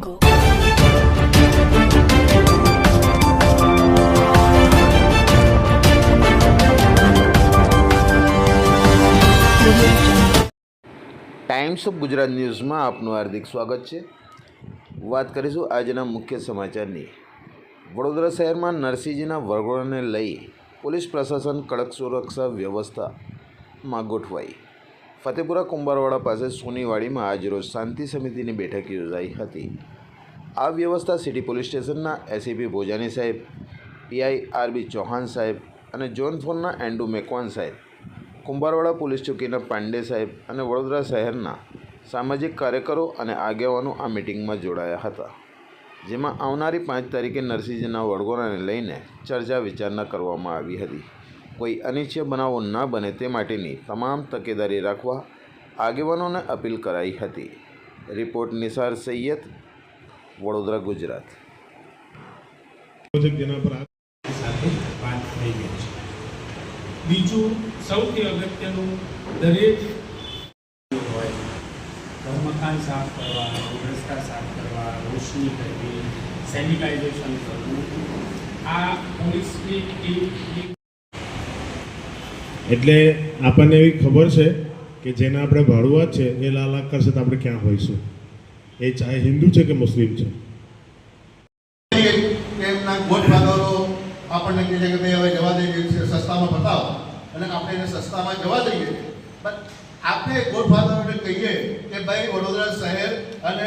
Go. Times of Gujarat ન્યૂઝમાં આપનું હાર્દિક સ્વાગત છે. વાત કરીશું આજના મુખ્ય સમાચારની. વડોદરા શહેરમાં નરસિંહજીના વરઘોડાને લઈ પોલીસ પ્રશાસન કડક સુરક્ષા વ્યવસ્થામાં ગોઠવાઈ ફતેપુરા કુંભારવાડા પાસે સોનીવાડીમાં આજરોજ શાંતિ સમિતિની બેઠક યોજાઈ હતી. આ વ્યવસ્થા સિટી પોલીસ સ્ટેશનના એસીપી ભોજાની સાહેબ, પીઆઈ આરબી ચૌહાણ સાહેબ અને જોન ફોનના એન્ડુ મેકવાન સાહેબ, કુંભારવાડા પોલીસ ચોકીના પાંડે સાહેબ અને વડોદરા શહેરના સામાજિક કાર્યકરો અને આગેવાનો આ મિટિંગમાં જોડાયા હતા, જેમાં આવનારી પાંચ તારીખે નરસિંહજીના વડગોરાને લઈને ચર્ચા વિચારણા કરવામાં આવી હતી. કોઈ અનિચ્છય બનાવો ન બને તે માટેની તમામ તકેદારી રાખવા આગેવાનોને અપીલ કરાઈ હતી. રિપોર્ટ નિસાર સૈયદ, વડોદરા, ગુજરાત. બીજું સૌથી અગત્યનું દરેક હોય. મકાન સાફ કરવા રસ્તા સાફ કરવા, રોશની કરવી, સેનિટાઇઝેશન કરવું, આ પોલીસની ટીમ એટલે આપણને એવી ખબર છે કે જેને આપણે ભાડુઆત છે, એ લાલાક કરશે તો આપણે ક્યાં હોઈશું? એ ચાહે હિન્દુ છે કે મુસ્લિમ છે? એમના ગોઠવાદરો આપણને કહે છે કે ભાઈ હવે જવા દઈએ સસ્તામાં બતાવો. અને આપણે એને સસ્તામાં જવા દઈએ. પણ આપણે ગોઠવાદરોને કહીએ કે ભાઈ, વડોદરા શહેર અને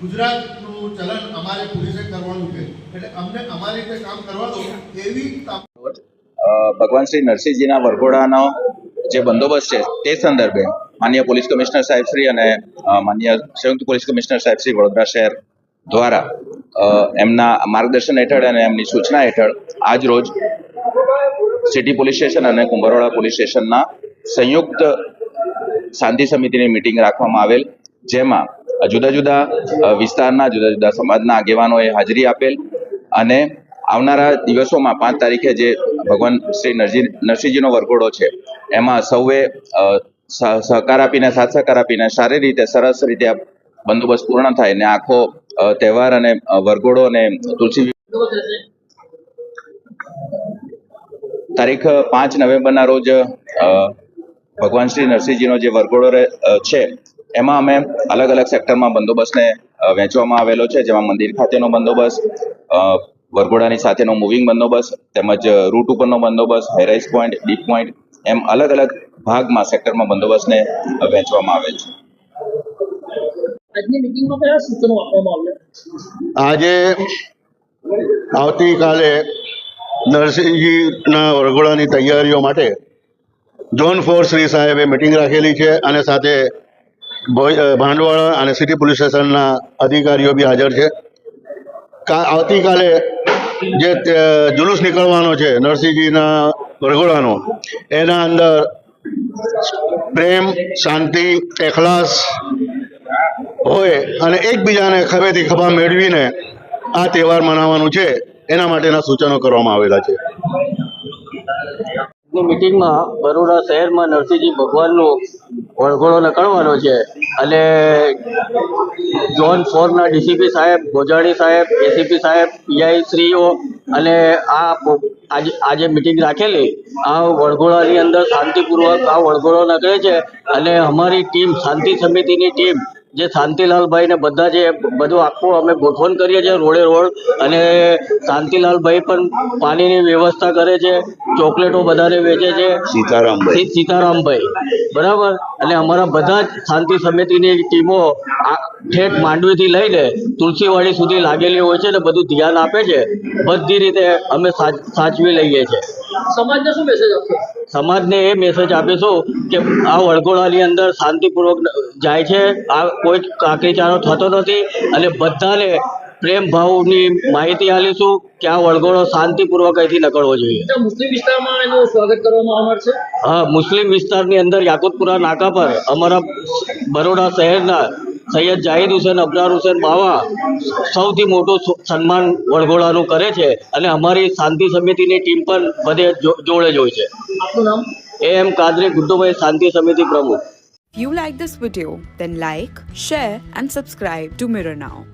ગુજરાતનું ચલન અમારે પોલીસે કરવાનું છે. એટલે અમને અમારી રીતે કામ કરવા દો, એવી ભગવાન શ્રી નરસિંહજીના વરઘોડાનો જે બંદોબસ્ત છે, તે સંદર્ભે માન્ય પોલીસ કમિશનર સાહેબ શ્રી અને માન્ય સંયુક્ત પોલીસ કમિશનર સાહેબ શ્રી વડોદરા શહેર દ્વારા એમના માર્ગદર્શન હેઠળ અને એમની સૂચના હેઠળ આજ રોજ સિટી પોલીસ સ્ટેશન અને કુંભરોડા પોલીસ સ્ટેશનના સંયુક્ત શાંતિ સમિતિની મિટિંગ રાખવામાં આવેલ, જેમાં જુદા જુદા વિસ્તારના જુદા જુદા સમાજના આગેવાનોએ હાજરી આપેલ અને આવનારા દિવસોમાં પાંચ તારીખે જે ભગવાન શ્રી નરસિંહ નરસિંહજીનો વરઘોડો છે, એમાં સૌએ સહકાર આપીને સાથ સહકાર આપીને, સારી રીતે, સરસ રીતે બંદોબસ્ત પૂર્ણ થાય ને આખો તહેવાર અને વરઘોડો અને તુલસી તારીખ પાંચ નવેમ્બરના રોજ ભગવાન શ્રી નરસિંહજીનો જે વરઘોડો છે, એમાં અમે અલગ અલગ સેક્ટરમાં બંદોબસ્તને વહેંચવામાં આવેલો છે, જેમાં મંદિર ખાતેનો બંદોબસ્ત વરઘોડાની સાથેનો મૂવિંગ બંદોબસ્ત તેમજ રૂટ ઉપરનો બંદોબસ્ત હેરાઇઝ પોઈન્ટ ડીપ પોઈન્ટ એમ અલગ અલગ ભાગમાં સેક્ટરમાં બંદોબસ્તને વહેંચવામાં આવેલ છે. આજની મિટિંગમાં કયા સૂચનો આપવામાં આવ્યા આજે આવતીકાલે નરસિંહજીના વરઘોડાની તૈયારીઓ માટે ઝોન ફોર શ્રી સાહેબે મિટિંગ રાખેલી છે અને સાથે ભાંડવાળા અને સિટી પોલીસ સ્ટેશનના અધિકારીઓ બી હાજર છે. કા આવતીકાલે જે જુલુસ નીકળવાનો છે, નરસિંહજીના વરઘોડાનો એના અંદર પ્રેમ, શાંતિ, એખલાસ હોય અને એકબીજાને ખભેથી ખભા મેળવીને આ તહેવાર મનાવવાનું છે, એના માટેના સૂચનો કરવામાં આવેલા છે. મિટિંગમાં બરોડા શહેરમાં નરસિંહજી ભગવાનનો વળઘોડો નીકળવાનો છે અને ઝોન ફોરના ડીસીપી સાહેબ ગોજાણી સાહેબ એસીપી સાહેબ પીઆઈ શ્રીઓ અને આ આજે આજે મિટિંગ રાખેલી. આ વળઘોડાની અંદર શાંતિપૂર્વક, આ વળઘોડો નીકળે છે, અને અમારી ટીમ શાંતિ સમિતિની ટીમ જે શાંતિલાલભાઈ ને બધા જે બધું આખું અમે ગોઠવણ કરીએ છીએ રોડે રોડ અને શાંતિલાલભાઈ પણ પાણીની વ્યવસ્થા કરે છે ચોકલેટો બધાને વેચે છે. સીતારામભાઈ. સીતારામભાઈ. બરાબર? અને અમારા બધા જ શાંતિ સમિતિની ટીમો આ ઠેઠ માંડવીથી લઈને તુલસીવાડી સુધી લાગેલી હોય છે ને બધું ધ્યાન આપે છે. બધી રીતે અમે સાચ- સાચવી લઈએ છીએ સમાજને શું મેસેજ આપશો? સમાજને એ મેસેજ આપીશું કે આ વળગોળાની અંદર શાંતિપૂર્વક જાય છે. આ કોઈ કાકરીચારો થતો નથી અને બધાને પ્રેમ ભાવની માહિતી આપીશું કે આ વળગોળો શાંતિપૂર્વક અહીંથી નીકળવો જોઈએ. મુસ્લિમ વિસ્તારમાં એનું સ્વાગત કરવામાં આવનાર છે? હા મુસ્લિમ વિસ્તારની અંદર યાકુતપુરા નાકા પર અમારા બરોડા શહેરના સૈયદ જાહિદ હુસેન અબરાર હુસેન બાવા સૌથી મોટું સન્માન વડઘોડાનું કરે છે અને અમારી શાંતિ સમિતિની ટીમ પણ બધે જોડે જ હોય છે. એ એમ કાદરી ગુડ્ડુભાઈ શાંતિ સમિતિ પ્રમુખ. You like this video then then share and and to Mirror Now.